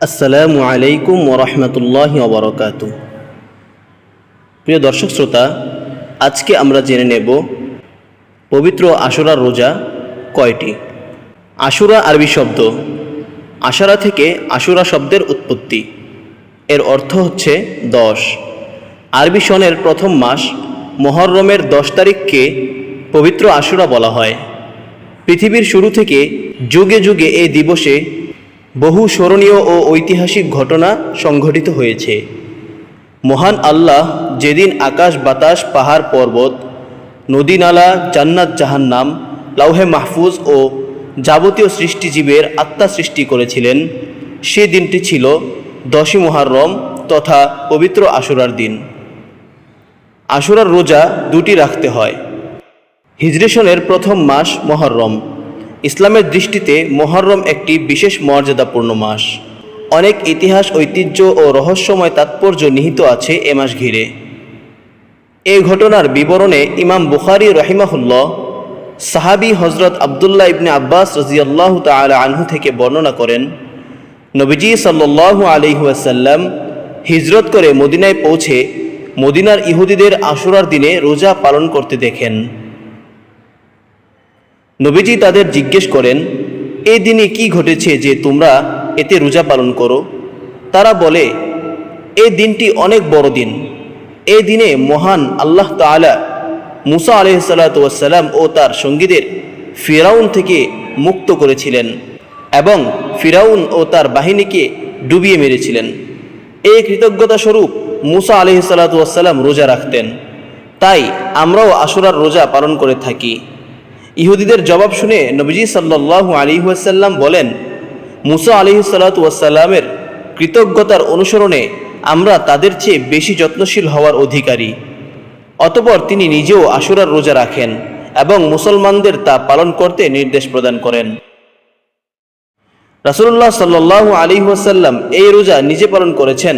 আসসালামু আলাইকুম ওরহমতুল্লাহ ওবরকাত প্রিয় দর্শক শ্রোতা, আজকে আমরা জেনে নেব পবিত্র আশুরা রোজা কয়টি? আশুরা আরবি শব্দ, আশারা থেকে আশুরা শব্দের উৎপত্তি। এর অর্থ হচ্ছে দশ। আরবি সনের প্রথম মাস মহররমের দশ তারিখকে পবিত্র আশুরা বলা হয়। পৃথিবীর শুরু থেকে যুগে যুগে এই দিবসে বহু স্মরণীয় ও ঐতিহাসিক ঘটনা সংঘটিত হয়েছে। মহান আল্লাহ যেদিন আকাশ, বাতাস, পাহাড়, পর্বত, নদী, নালা, জান্নাত, জাহান্নাম, লাউহে মাহফুজ ও যাবতীয় সৃষ্টিজীবের আত্মা সৃষ্টি করেছিলেন, সে দিনটি ছিল দশই মুহাররম তথা পবিত্র আশুরার দিন। আশুরার রোজা দুটি রাখতে হয়। হিজরেশনের প্রথম মাস মহররম ইসলামের দৃষ্টিতে মহররম একটি বিশেষ মর্যাদাপূর্ণ মাস। অনেক ইতিহাস, ঐতিহ্য ও রহস্যময় তাৎপর্য নিহিত আছে এ মাস ঘিরে। এ ঘটনার বিবরণে ইমাম বুখারি রহিমাহুল্লাহ সাহাবি হজরত আবদুল্লাহ ইবনে আব্বাস রাজিয়াল্লাহ তালা আনহু থেকে বর্ণনা করেন, নবীজি সাল্লাহ আলিহাসাল্লাম হিজরত করে মদিনায় পৌঁছে মদিনার ইহুদিদের আশুরার দিনে রোজা পালন করতে দেখেন। নবীজি তাদের জিজ্ঞেস করেন, এ দিনে কি ঘটেছে যে তোমরা এতে রোজা পালন করো? তারা বলে, এ দিনটি অনেক বড় দিন। এ দিনে মহান আল্লাহ তালা মুসা আলহিসাল্লাম ও তার সঙ্গীদের ফিরাউন থেকে মুক্ত করেছিলেন এবং ফিরাউন ও তার বাহিনীকে ডুবিয়ে মেরেছিলেন। এই কৃতজ্ঞতা স্বরূপ মুসা আলহিসাল্লাম রোজা রাখতেন। তাই আমরাও আশুরার রোজা পালন করে থাকি। ইহুদিদের জবাব শুনে নবীজি সাল্লাহ আলিহাসাল্লাম বলেন, মুসা আলিহাসাল্লাতুয়াসাল্লামের কৃতজ্ঞতার অনুসরণে আমরা তাদের চেয়ে বেশি যত্নশীল হওয়ার অধিকারী। অতপর তিনি নিজেও আশুরার রোজা রাখেন এবং মুসলমানদের তা পালন করতে নির্দেশ প্রদান করেন। রাসুল্লাহ সাল্লাহ আলী ওয়াসাল্লাম এই রোজা নিজে পালন করেছেন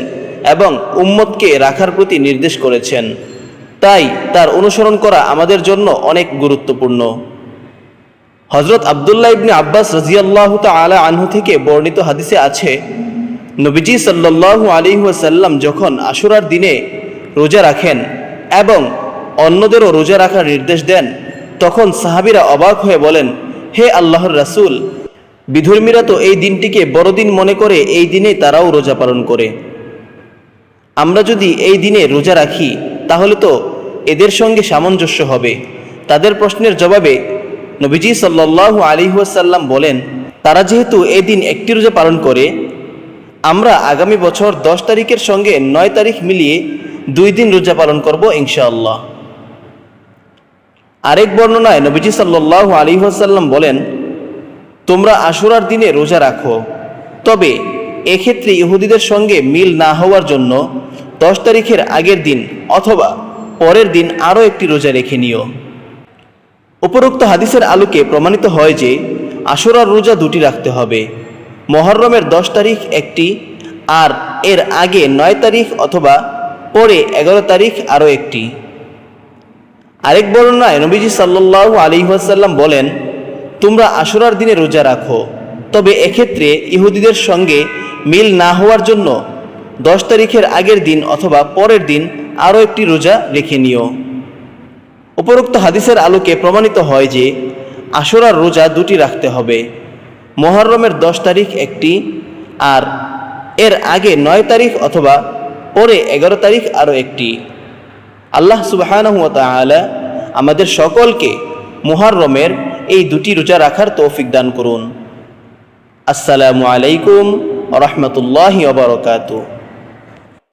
এবং উম্মতকে রাখার প্রতি নির্দেশ করেছেন। তাই তার অনুসরণ করা আমাদের জন্য অনেক গুরুত্বপূর্ণ। হজরত আবদুল্লাহ ইবনে আব্বাস রাজিয়াল্লাহ তালা আনহু থেকে বর্ণিত হাদিসে আছে, নবীজি সাল্লাহ আলী ওয়াসাল্লাম যখন আশুরার দিনে রোজা রাখেন এবং অন্যদেরও রোজা রাখার নির্দেশ দেন, তখন সাহাবিরা অবাক হয়ে বলেন, হে আল্লাহর রাসুল, বিধর্মীরা তো এই দিনটিকে বড়দিন মনে করে এই দিনে তারাও রোজা পালন করে। আমরা যদি এই দিনে রোজা রাখি, তাহলে তো এদের সঙ্গে সামঞ্জস্য হবে। তাদের প্রশ্নের জবাবে নবীজি সাল্লাহ আলিহাসাল্লাম বলেন, তারা যেহেতু এদিন একটি রোজা পালন করে, আমরা আগামী বছর দশ তারিখের সঙ্গে নয় তারিখ মিলিয়ে দুই দিন রোজা পালন করব ইনশাআল্লাহ। আরেক বর্ণনায় নবীজি সাল্লাহ আলিহাসাল্লাম বলেন, তোমরা আশুরার দিনে রোজা রাখো, তবে এক্ষেত্রে ইহুদিদের সঙ্গে মিল না হওয়ার জন্য দশ তারিখের আগের দিন অথবা পরের দিন আরও একটি রোজা রেখে নিও। উপরোক্ত হাদিসের আলোকে প্রমাণিত হয় যে আশুরার রোজা দুটি রাখতে হবে। মহরমের দশ তারিখ একটি আর এর আগে নয় তারিখ অথবা পরে এগারো তারিখ আরও একটি। আরেক বর্ণনায় নবীজি সাল্লাহ আলিহাসাল্লাম বলেন, তোমরা আশুরার দিনে রোজা রাখো। তবে এক্ষেত্রে ইহুদিদের সঙ্গে মিল না হওয়ার জন্য দশ তারিখের আগের দিন অথবা পরের দিন আরও একটি রোজা রেখে নিও। উপরোক্ত হাদিসের আলোকে প্রমাণিত হয় যে আশুরার রোজা দুটি রাখতে হবে। মহরমের দশ তারিখ একটি আর এর আগে নয় তারিখ অথবা পরে এগারো তারিখ আরও একটি। আল্লাহ সুবাহানহুয়া আমাদের সকলকে মুহররমের এই দুটি রোজা রাখার তৌফিক দান করুন। আসসালামু আলাইকুম রহমতুল্লাহ ওবরকাতু